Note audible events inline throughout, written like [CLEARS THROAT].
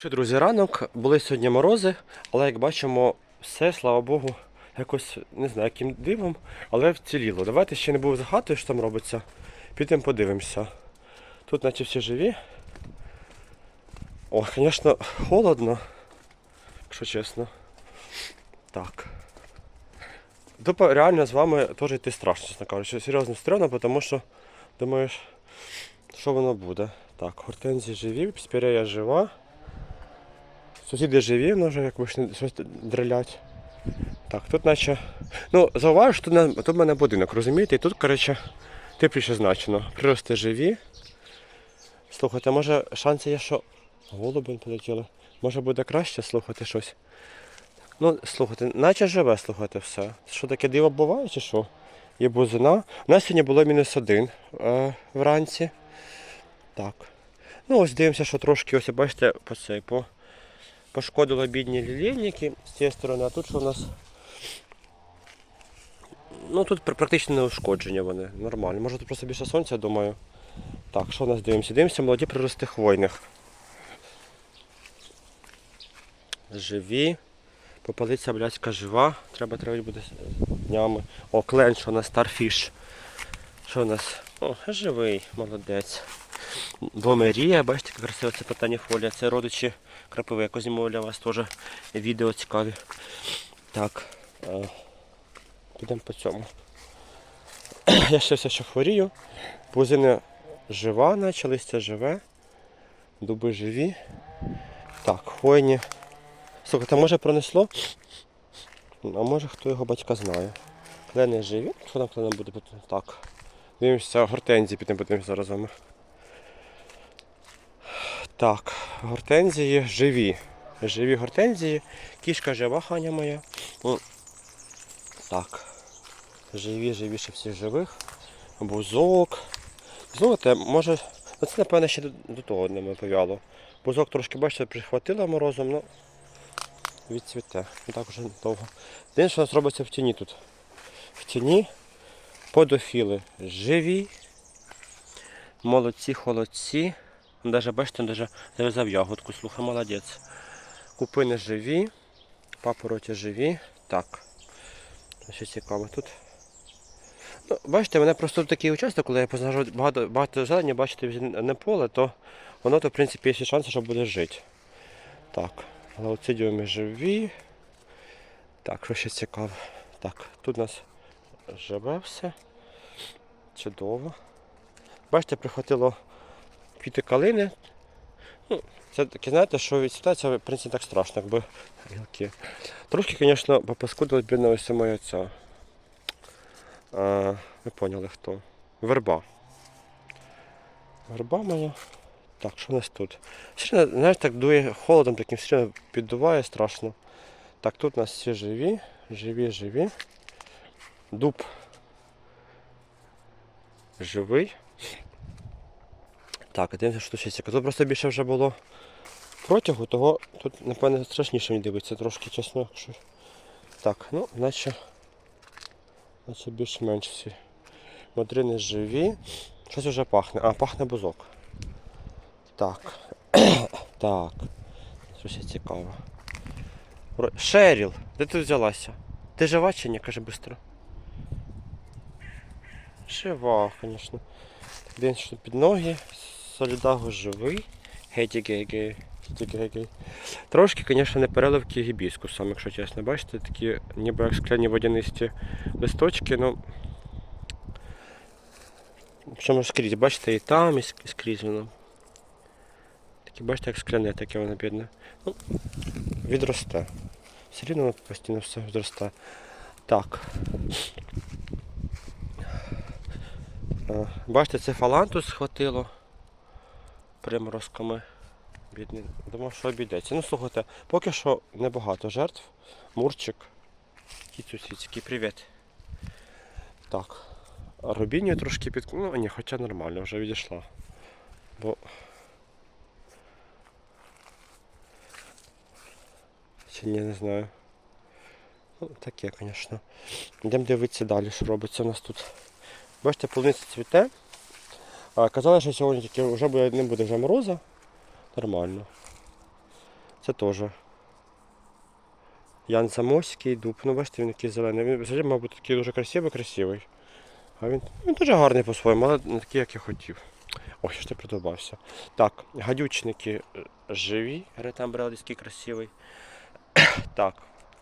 Що, друзі, ранок були сьогодні морози, але як бачимо, все, слава Богу, якось не знаю, яким дивом, але вціліло. Давайте ще не був за хатою, що там робиться. Підемо подивимося. Тут наче всі живі. О, звісно, холодно, якщо чесно. Так. Тобто реально з вами теж йти страшно, чесно кажучи. Серйозно стрьомно, тому що думаєш, що воно буде. Так, гортензії живі, спірея жива. Сусіди живі, ну вже як вийшли щось дрелять. Так, тут наче. Ну, зауважу, що тут, тут в мене будинок, розумієте? І тут, коротше, тепліше значено. Прирости живі. Слухайте, може шанси є, що голуби полетіли. Може буде краще слухати щось. Ну, слухайте, наче живе слухайте все. Що таке диво буває чи що? Є бузина. У нас сьогодні було мінус один е, вранці. Так. Ну ось дивимося, що трошки, ось бачите, по цей, по пошкодило бідні лілейники з цієї сторони, а тут що у нас. Ну тут практично не ушкодження вони, нормально. Може тут просто більше сонця, думаю. Так, що у нас дивимося? Дивимося молоді прирости хвойних. Живі. Попалиця блядська жива. Треба травити буде днями. О, клен, що у нас старфіш. Що у нас? О, живий, молодець. Бомерія, бачите, як красиво це питання фолія. Це родичі крапиви. Якось знімав для вас теж відео цікаві. Так. е, Підемо по цьому. [CLEARS THROAT] Я ще все ще хворію. Бузина жива, наче листя живе. Дуби живі. Так, хвойні. Слухайте, може пронесло? А може хто його батька знає. Клени живі. Що там кленом буде? Так. Дивимося, гортензії підемо подивимося зараз вами. Так, гортензії живі. Живі гортензії. Кішка жива, ханя моя. Так. Живі, живіше всіх живих. Бузок. Знаєте, може. Ну це напевно ще до, того не пов'яло. Бузок трошки, бачите, прихватило морозом, ну відцвіте. Так уже довго. Дивіться, що у нас робиться в тіні тут. В тіні подофіли живі. Молодці, холодці. Даже, бачите, даже зав'язав ягодку, слухай, молодець. Купини живі, папороті живі. Так. Що цікаво тут. Ну, бачите, мене просто такий участок, коли я позначу багато, багато зелені, бачите, не поле, то воно то, в принципі, є шанси, що буде жити. Так, галоцидіуми живі. Так, що ще цікаво. Так, тут у нас живе все. Чудово. Бачите, прихватило квіти калини. Ну, це таке, знаєте, що відсвітається, в принципі, так страшно, якби гілки. Трошки, звісно, попаскудилась бідна ось моя ця. А, ви поняли хто. Верба. Верба моя. Так, що у нас тут? Все знаєш, так дує холодом, таким все піддуває страшно. Так, тут у нас всі живі, живі, живі. Дуб живий. Так, дивимося, що тут ще. Тут просто більше вже було протягу, того тут, напевно, страшніше мені дивиться трошки, чесно. Якщо... Так, ну, наче, наче більш-менш всі. Мадрини живі. Щось вже пахне. А, пахне бузок. Так. [COUGHS] так. Щось цікаво. Шеріл, де ти взялася? Ти жива чи ні? Каже швидко. Жива, звісно. День що під ноги. Солідаго живий. Гей-гей-гей. Трошки, звісно, не переливки гібіскусом, якщо чесно. Бачите, такі ніби як скляні водянисті листочки, ну. Причому скрізь, бачите, і там, і скрізь воно. Такі, бачите, як скляне, таке воно бідне. Ну, відросте. Все рівно постійно все відросте. Так. Е, Бачите, це фалантус схватило приморозками. Бідний. Думав, що обійдеться. Ну слухайте, поки що небагато жертв. Мурчик. Кіцю сіцький, привіт. Так. А трошки під... Ну ні, хоча нормально, вже відійшла. Бо. Чи ні, не знаю. Ну, таке, звісно. Йдемо дивитися далі, що робиться у нас тут. Бачите, полуниця цвіте. А, казали, що сьогодні тільки вже не буде вже мороза. Нормально. Це теж. Ян Замоський дуб. Ну, бачите, він такий зелений. Він взагалі, мабуть, такий дуже красивий, красивий. А він, він дуже гарний по-своєму, але не такий, як я хотів. Ой, що ж ти придобався. Так, гадючники е, живі. Ретам бралівський красивий. [COUGHS] так,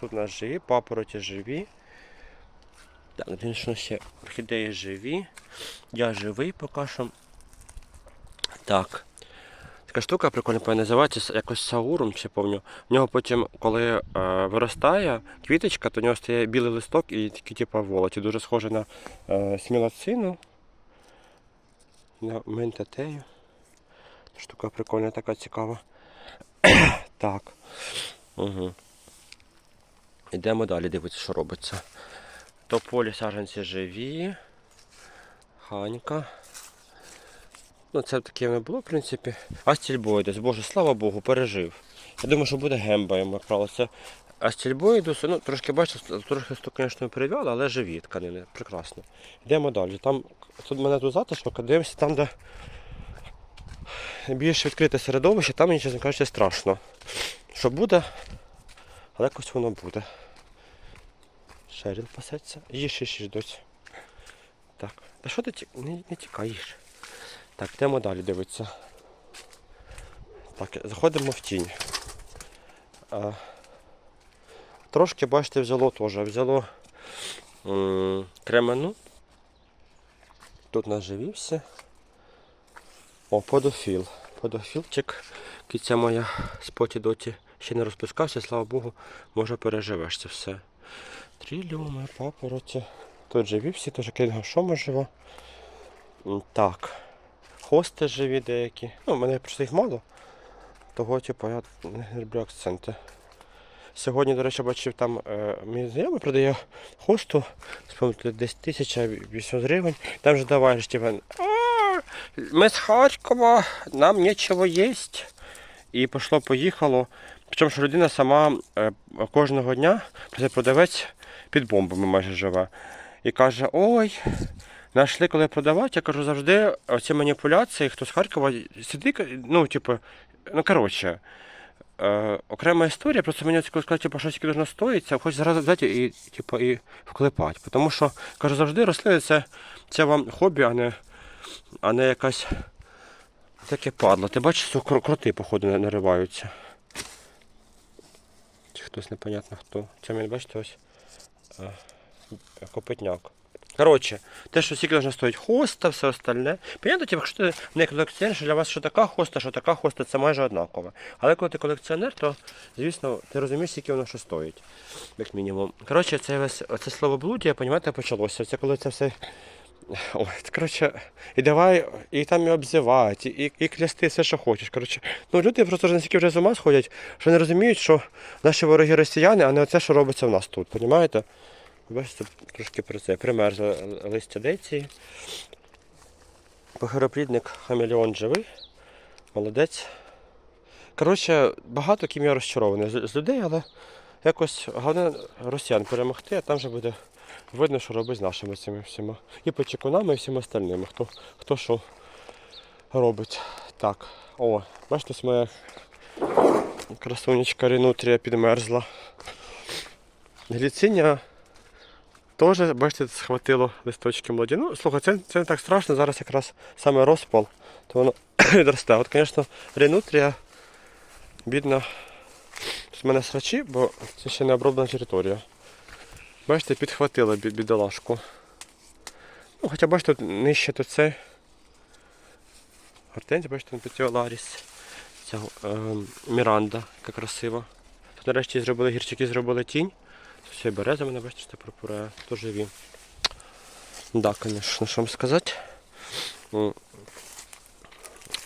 тут у нас живі, папороті живі. Так, він ще орхідеї живі. Я живий поки що. Так. Така штука прикольна певно, називається якось саурум, ще пам'ятаю. В нього потім, коли е, виростає квіточка, то в нього стає білий листок і такий типу волоті. Дуже схоже на е, смілоцину. На ментатею. Штука прикольна, така цікава. [COUGHS] так. Угу. Йдемо далі, дивитися, що робиться. Тополі саджанці живі. Ханька. Ну, це таке не було, в принципі. Астільбоїдес, боже, слава Богу, пережив. Я думаю, що буде гемба йому правило. Це астільбоїдус, ну, трошки бачите, сто, звісно, перев'яли, але живі тканини. Прекрасно. Йдемо далі. Там тут мене тут затишок, дивимося там, де більш відкрите середовище, там мені, чесно кажучи, страшно. Що буде, але якось воно буде. Шерін пасеться. Їж, їж, їж, доць. Так. Та що ти не, не тікай, їж. Так, йдемо далі дивитися. Так, заходимо в тінь. А, трошки, бачите, взяло теж. Взяло м, кремену. Тут наживівся. О, подофіл. Подофілчик. Киця моя споті доті ще не розпускався, слава Богу, може переживеш це все. Тріліуми, папороті. Тут живі всі, теж кінгашома жива. М, Так. Хости живі деякі. Ну, мене просто їх мало. Того, типу, я не люблю акценти. Сьогодні, до речі, бачив, там е, мій знайомий продає хосту, спомнити десь 1800 гривень. Там же давай ж типу, ми з Харкова, нам нічого їсть. І пішло, поїхало. Причому що людина сама е, кожного дня, продавець під бомбами майже живе. І каже, ой, Знайшли, коли продавати, я кажу, завжди оці маніпуляції, хто з Харкова сидить, ну, типу, ну коротше, е, окрема історія, просто мені цікаво сказати, типу, що скільки должно стоїть, хоч зараз взяти і, типу, і вклепати. Тому що, кажу, завжди рослини це, це вам хобі, а не, а не якась таке падло. Ти бачиш, що кроти, походу, нариваються. Чи хтось непонятно хто. Це мені бачите ось е, копитняк. Коротше, те, що скільки должно стоїть хоста, все остальне. Понятно, типу, якщо ти не колекціонер, що для вас що така хоста, що така хоста, це майже однаково. Але коли ти колекціонер, то звісно ти розумієш, скільки воно що стоїть, як мінімум. Коротше, це весь це словоблуддя, розумієте, почалося. Це коли це все. Ой, коротше, і давай, і там і обзивати, і, і клясти все, що хочеш. Коротше, ну люди просто вже настільки вже з ума сходять, що не розуміють, що наші вороги росіяни, а не оце, що робиться в нас тут, розумієте? Бачите, трошки про це. Примерзло листя деції. Похироплідник хамелеон живий. Молодець. Коротше, багато ким я розчарований з, людей, але якось головне росіян перемогти, а там вже буде видно, що робить з нашими цими всіма. І почекунами, і всіма остальними, хто, хто що робить. Так, о, бачите, моя красунечка Ренутрія підмерзла. Гліциня Теж, бачите, схватило листочки молоді. Ну, слухай, це, це не так страшно, зараз якраз саме розпал, то воно [CLEARS THROAT] відросте. От, звісно, ренутрія, бідна, з мене срачі, бо це ще не оброблена територія. Бачите, підхватила бі- бідолашку. Ну, хоча бачите, тут нижче то це. Гортензія, бачите, петіоларіс. Ця е, Міранда, яка красива. Тут нарешті зробили гірчики, зробили тінь. Все, береза мене, бачите, що пропурає, то живі. Да, звісно, що вам сказати.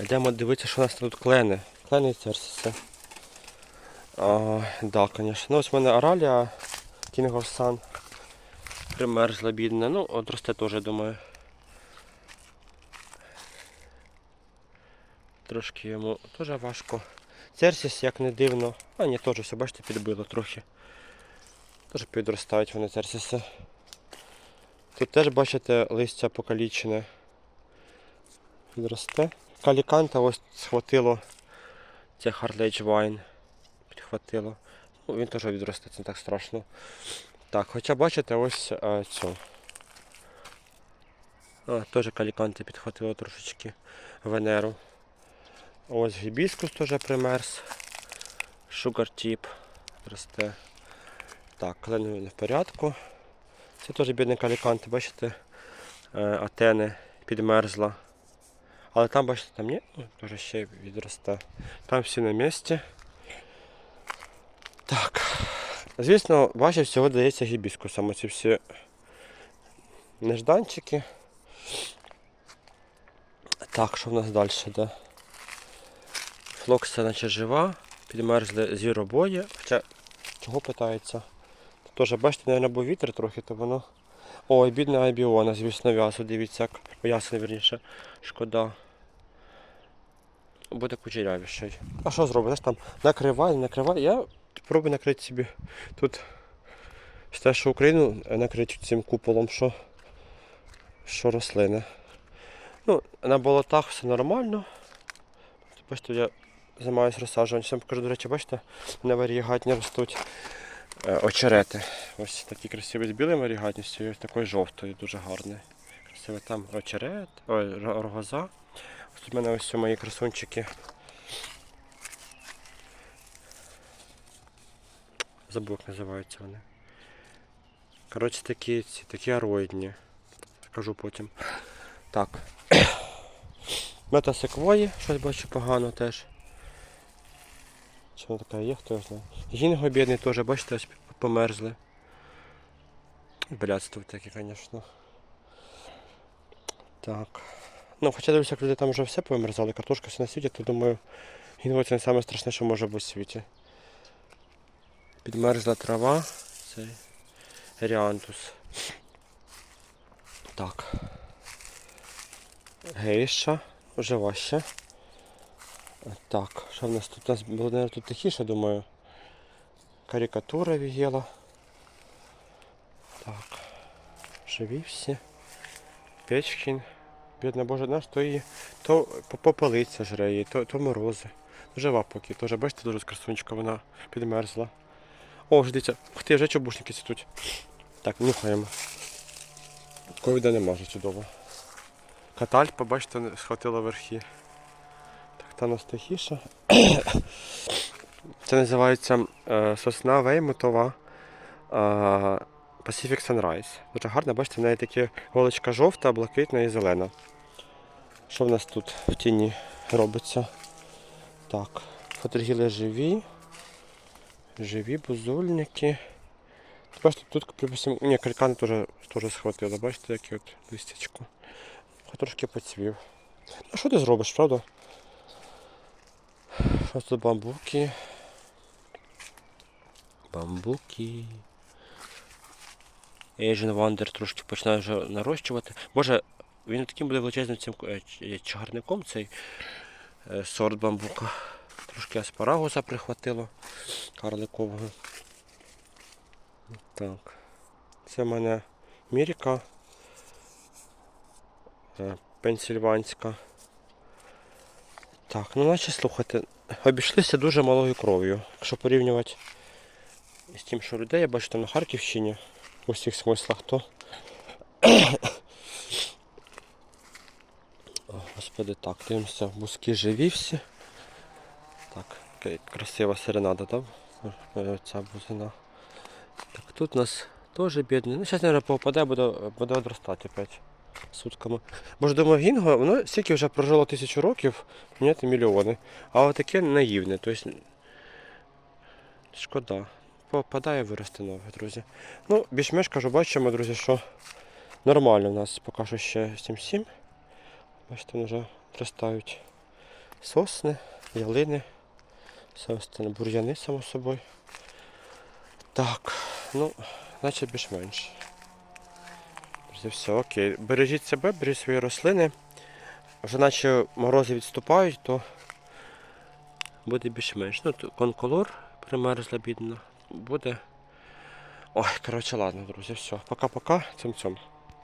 Йдемо дивитися, що у нас тут клени. Клени і церсиси. А, звісно. Ну, ось в мене оралія, Sun. Примерзла бідна. Ну, от росте теж, думаю. Трошки йому теж важко. Церсіс, як не дивно. А ні, теж все, бачите, підбило трохи. Теж підростають вони церсіси. Тут теж бачите листя покалічене. Відросте. Каліканта ось схватило це Hardage Wine. прихватило. Ну, він теж відросте, це не так страшно. Так, хоча бачите, ось е, цю. А, теж каліканти підхватило трошечки Венеру. Ось гібіскус теж примерз. Шугартіп росте. Так, не в порядку. Це теж бідний калікант, бачите, е, атени підмерзла. Але там, бачите, там ні, ну, теж ще відросте. Там всі на місці. Так. Звісно, бачите, всього дається гібіскусом. Оці всі нежданчики. Так, що в нас далі йде? Флокса наче жива, підмерзли зіробої. Хоча чого питається? Теж, бачите, мабуть, був вітер трохи, то воно. Ой, бідна айбіона, звісно, в'язу, дивіться, ясно, вірніше, шкода. Буде кучерявіший. А що зробити? Знаєш, там накривай, накривай. Я спробую накрити собі тут. Те, що Україну накрити цим куполом, що, що рослини. Ну, на болотах все нормально. Бачите, я займаюся розсаджуванням. Покажу, до речі, бачите, на варігатні ростуть е, очерети. Ось такі красиві з білою варігатністю і ось такою жовтою, дуже гарний. Красивий там очерет, ой, ро- рогоза. Ось в мене ось мої красунчики. Забув, як називаються вони. Коротше, такі, ці, такі ароїдні. Скажу потім. Так. [COUGHS] Мета секвої, щось бачу погано теж. Чи вона така є, хто знає. Гінго бідний теж, бачите, ось померзли. Блядство таке, звісно. Так. Ну, хоча дивлюся, як люди там вже все померзали, картошка все на світі, то думаю, гінго це страшне, що може бути в світі. Підмерзла трава. Цей Ріантус. Так. Гейша. Вже важче. Так, що в нас тут? У нас було, наверное, тут тихіше, думаю. Карикатура вігела. Так. Живі всі. Печкін. Бідна боже, наш то її то попелиця жре її, то, то морози. Жива поки, теж бачите, дуже красунечка, вона підмерзла. О, вже дивіться, ух ти, вже чобушники цвітуть. Так, нюхаємо. Ковіда нема вже чудово. Каталь, побачите, схватила верхи. Та у. Це називається е, сосна веймутова е, Pacific Sunrise. Дуже гарна, бачите, в неї такі голочка жовта, блакитна і зелена. Що в нас тут в тіні робиться? Так, фотогіли живі. Живі бузульники. Бачите, тут, припустимо, ні, крикани теж, теж схватило, бачите, які от листячко. Хоч трошки поцвів. Ну що ти зробиш, правда? Що тут бамбуки? Бамбуки. Asian Wonder трошки починає вже нарощувати. Боже, він таким буде величезним цим е, чагарником цей е, сорт бамбука. Трошки аспарагуса прихватило карликового. Так. Це в мене Міріка. е, Пенсільванська. Так, ну наче слухайте, обійшлися дуже малою кров'ю. Якщо порівнювати з тим, що людей, я бачу там на Харківщині у всіх смислах, то. [COUGHS] О, господи, так, дивимося, бузки живі всі. Так, красива серенада, так? Ця бузина. Так, тут у нас теж бідний. Ну, зараз, мабуть, попаде, буде, буде одростати опять сутками. Боже, думаю, гінго, воно стільки вже прожило тисячу років, міняти мільйони. А отаке наївне. Тобто, шкода. Попадає виросте нове, друзі. Ну, більш-менш кажу, бачимо, друзі, що нормально в нас поки що ще 7-7. Бачите, вони вже зростають сосни, ялини, все бур'яни, само собою. Так, ну, наче більш-менш. Друзі, все, окей. Бережіть себе, бережіть свої рослини. Вже наче морози відступають, то буде більш-менш. Ну, конколор примерзла бідно. Буде. Ой, коротше, ладно, друзі, все. Пока-пока. Цим-цьом.